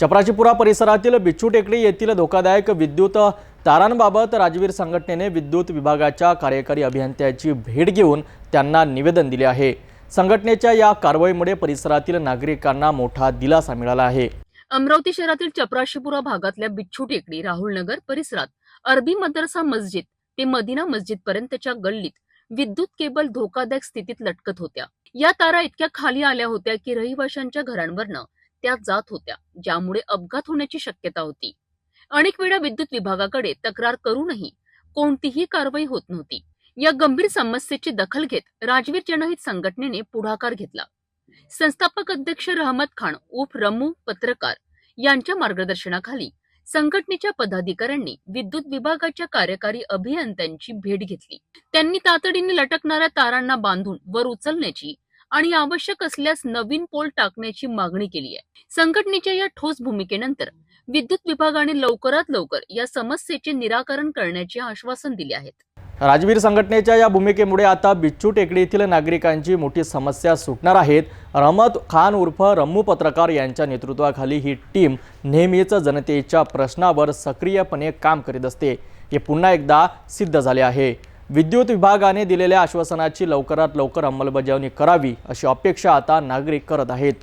चपराचीपुरा परिसरातील बिच्छू टेकडी येथील धोकादायक विद्युत तारांबाबत राजवीर संघटनेने विद्युत विभागाच्या कार्यकारी अभियंत्याची भेट घेऊन त्यांना निवेदन दिले आहे. संघटनेच्या या कारवाईमुळे परिसरातील नागरिकांना मोठा दिलासा मिळाला आहे. अमरावती शहरातील चपराशीपुरा भागातल्या बिच्छू टेकडी राहुल नगर परिसरात अरबी मदरसा मस्जिद ते मदिना मस्जिद पर्यंतच्या गल्लीत विद्युत केबल धोकादायक स्थितीत लटकत होत्या. या तारा इतक्या खाली आल्या होत्या की रहिवाशांच्या घरांवरनं त्या जात होत्या ज्यामुळे अपघात होण्याची शक्यता होती. अनेक वेळा विद्युत विभागाकडे तक्रार करूनही कोणतीही कारवाई होत नव्हती. या गंभीर समस्येची दखल घेत राजवीर जनहित संघटनेने पुढाकार घेतला. संस्थापक अध्यक्ष रहमत खान उर्फ रमू पत्रकार यांच्या मार्गदर्शनाखाली संघटनेच्या पदाधिकाऱ्यांनी विद्युत विभागाच्या कार्यकारी अभियंत्यांची भेट घेतली. त्यांनी तातडीने लटकणाऱ्या तारांना बांधून वर उचलण्याची आणि आवश्यक असल्यास नवीन पोल टाकण्याची मागणी केली आहे. संघटनेच्या या ठोस भूमिकेनंतर विद्युत विभागाने लवकरात लवकर या समस्येचे निराकरण करण्याचे आश्वासन दिले आहेत. राजवीर संघटनेच्या या भूमिकेमुळे आता बिच्छू टेकडी येथील नागरिकांची मोठी समस्या सुटणार आहेत. रहमत खान उर्फ रम्मू पत्रकार यांच्या नेतृत्वाखाली ही टीम नेहमीच जनतेच्या प्रश्नावर सक्रियपणे काम करीत असते. हे पुन्हा एकदा सिद्ध झाले आहे. विद्युत विभागाने दिलेल्या आश्वासनाची लवकरात लवकर अंमलबजावणी करावी अशी अपेक्षा आता नागरिक करत आहेत.